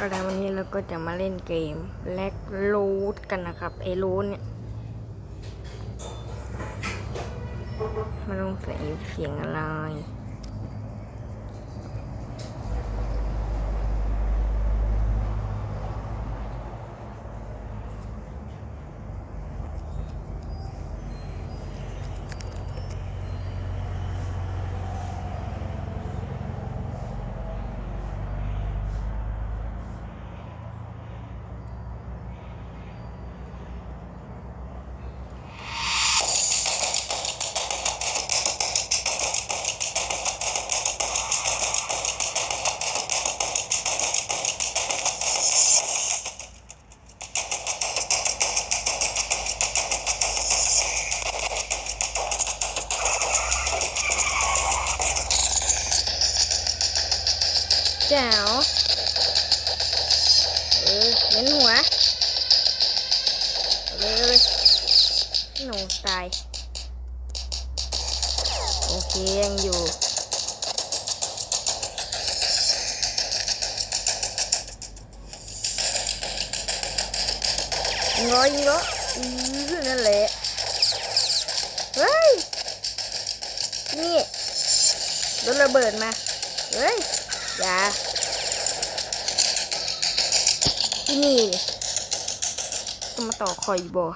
ก็แล้ววันนี้เราก็จะมาเล่นเกมแลกรูทกันนะครับไอ้รูทเนี่ยมันต้องใส่เสียงอะไร แจ๋วเออเน้นหัวเอาเลยเอาเลยหนูตาย โอเค ยังอยู่ยิงร้อยยิงร้อยอือนั่นแหละเฮ้ย นี่รถระเบิดมา เฮ้ย อย่าที่นี่จะมาต่อคอยบอ